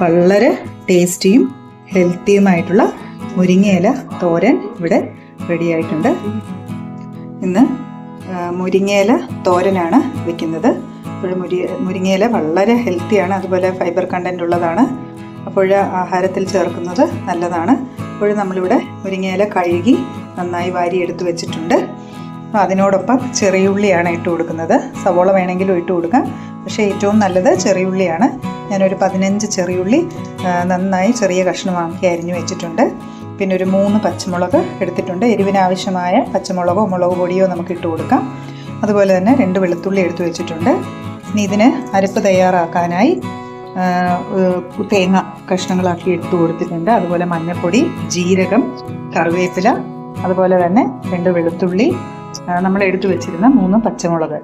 വളരെ ടേസ്റ്റിയും ഹെൽത്തിയുമായിട്ടുള്ള മുരിങ്ങയില തോരൻ ഇവിടെ റെഡി ആയിട്ടുണ്ട്. ഇന്ന് മുരിങ്ങയില തോരനാണ് വെക്കുന്നത്. അപ്പോൾ മുരി മുരിങ്ങയില വളരെ ഹെൽത്തിയാണ് അതുപോലെ ഫൈബർ കണ്ടന്റ് ഉള്ളതാണ്. അപ്പോൾ ആഹാരത്തിൽ ചേർക്കുന്നത് നല്ലതാണ്. അപ്പോൾ നമ്മളിവിടെ മുരിങ്ങയില കഴുകി നന്നായി വാരി എടുത്തു വെച്ചിട്ടുണ്ട് അതിനോടൊപ്പം ചെറിയുള്ളിയാണ് ഇട്ട് കൊടുക്കുന്നത്. സവോള വേണമെങ്കിലും ഇട്ട് കൊടുക്കാം. പക്ഷേ ഏറ്റവും നല്ലത് ചെറിയുള്ളിയാണ്. ഞാനൊരു പതിനഞ്ച് ചെറിയുള്ളി നന്നായി ചെറിയ കഷ്ണമാക്കി അരിഞ്ഞു വെച്ചിട്ടുണ്ട്. പിന്നെ ഒരു മൂന്ന് പച്ചമുളക് എടുത്തിട്ടുണ്ട്. എരിവിനാവശ്യമായ പച്ചമുളകോ മുളക് പൊടിയോ നമുക്ക് ഇട്ട് കൊടുക്കാം. അതുപോലെ തന്നെ രണ്ട് വെളുത്തുള്ളി എടുത്തു വെച്ചിട്ടുണ്ട്. ഇനി ഇതിന് അരപ്പ് തയ്യാറാക്കാനായി തേങ്ങ കഷ്ണങ്ങളാക്കി ഇട്ട് കൊടുത്തിട്ടുണ്ട്. അതുപോലെ മഞ്ഞൾപ്പൊടി ജീരകം കറിവേപ്പില അതുപോലെ തന്നെ രണ്ട് വെളുത്തുള്ളി നമ്മൾ എടുത്തു വെച്ചിരുന്ന മൂന്ന് പച്ചമുളക്.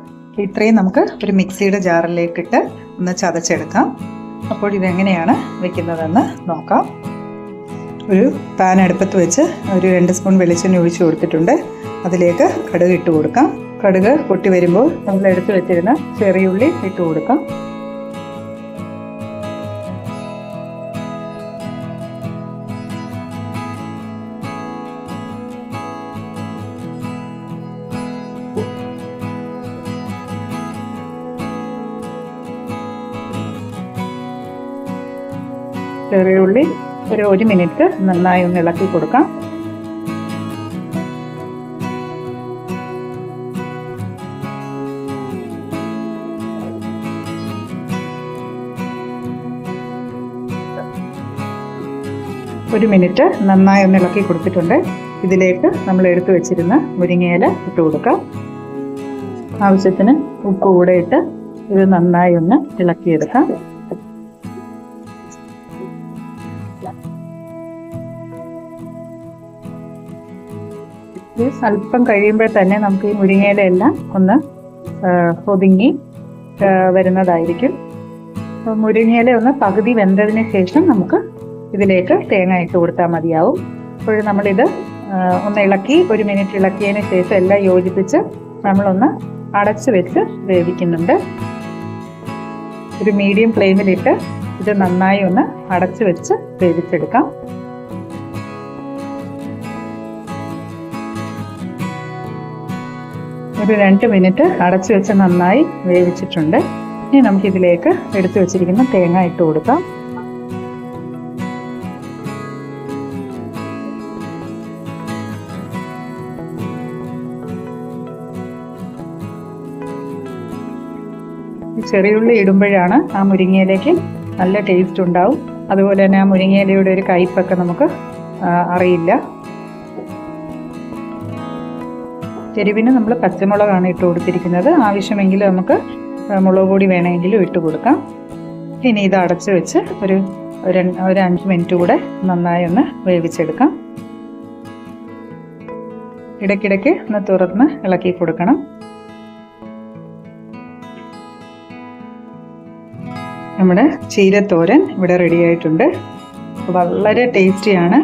ഇത്രയും നമുക്ക് ഒരു മിക്സിയുടെ ജാറിലേക്കിട്ട് ഒന്ന് ചതച്ചെടുക്കാം. അപ്പോൾ ഇതെങ്ങനെയാണ് വെക്കുന്നതെന്ന് നോക്കാം. ഒരു പാൻ അടുപ്പത്ത് വെച്ച് ഒരു രണ്ട് സ്പൂൺ വെളിച്ചെണ്ണ ഒഴിച്ചു കൊടുത്തിട്ടുണ്ട്. അതിലേക്ക് കടുക് ഇട്ട് കൊടുക്കാം. കടുക് പൊട്ടി വരുമ്പോൾ നമ്മൾ എടുത്തു വെച്ചിരുന്ന ചെറിയുള്ളി ഇട്ട് കൊടുക്കാം. ചെറിയുള്ളി ഒരു ഒരു മിനിറ്റ് നന്നായി ഒന്ന് ഇളക്കി കൊടുക്കാം. ഒരു മിനിറ്റ് നന്നായി ഒന്ന് ഇളക്കി കൊടുത്തിട്ടുണ്ട്. ഇതിലേക്ക് നമ്മൾ എടുത്തു വെച്ചിരുന്ന മുരിങ്ങയില ഇട്ട് കൊടുക്കാം. ആവശ്യത്തിന് ഉപ്പ് കൂടെ ഇട്ട് ഇത് നന്നായി ഒന്ന് ഇളക്കിയെടുക്കാം. ഇത് അല്പം കഴിയുമ്പോൾ തന്നെ നമുക്ക് ഈ മുരിങ്ങയില എല്ലാം ഒന്ന് ഒതുങ്ങി വരുന്നതായിരിക്കും. അപ്പോൾ മുരിങ്ങയില ഒന്ന് പകുതി വെന്തതിന് ശേഷം നമുക്ക് ഇതിലേക്ക് തേങ്ങ ഇട്ട് കൊടുത്താൽ മതിയാവും. അപ്പോൾ നമ്മളിത് ഒന്ന് ഇളക്കി ഒരു മിനിറ്റ് ഇളക്കിയതിന് ശേഷം എല്ലാം യോജിപ്പിച്ച് നമ്മളൊന്ന് അടച്ചു വെച്ച് വേവിക്കുന്നുണ്ട്. ഒരു മീഡിയം ഫ്ലെയിമിലിട്ട് ഇത് നന്നായി ഒന്ന് അടച്ചു വെച്ച് വേവിച്ചെടുക്കാം. ഒരു രണ്ട് മിനിറ്റ് അടച്ചു വെച്ച് നന്നായി വേവിച്ചിട്ടുണ്ട്. ഇനി നമുക്കിതിലേക്ക് എടുത്തു വെച്ചിരിക്കുന്ന തേങ്ങ ഇട്ട് കൊടുക്കാം. ചെറിയുള്ളി ഇടുമ്പോഴാണ് ആ മുരിങ്ങയിലേക്ക് നല്ല ടേസ്റ്റ് ഉണ്ടാവും. അതുപോലെ തന്നെ ആ മുരിങ്ങയിലയുടെ ഒരു കയ്പൊക്കെ നമുക്ക് അറിയില്ല. എരിവിന് നമ്മൾ പച്ചമുളകാണ് ഇട്ട് കൊടുത്തിരിക്കുന്നത്. ആവശ്യമെങ്കിൽ നമുക്ക് മുളക് പൊടി വേണമെങ്കിലും ഇട്ട് കൊടുക്കാം. ഇനി ഇത് അടച്ചു വെച്ച് ഒരു ഒരു അഞ്ച് മിനിറ്റ് കൂടെ നന്നായി ഒന്ന് വേവിച്ചെടുക്കാം. ഇടയ്ക്കിടയ്ക്ക് ഒന്ന് തുറന്ന് ഇളക്കി കൊടുക്കണം. നമ്മുടെ ചീരത്തോരൻ ഇവിടെ റെഡിയായിട്ടുണ്ട് വളരെ ടേസ്റ്റിയാണ്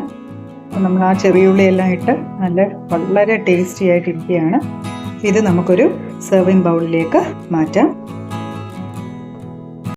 അപ്പോൾ നമ്മൾ ആ ചെറിയ എല്ലാം ഇട്ട് നല്ല വളരെ ടേസ്റ്റി ആയിട്ടിരിക്കുകയാണ്. ഇത് നമുക്കൊരു സെർവിങ് ബൗളിലേക്ക് മാറ്റാം.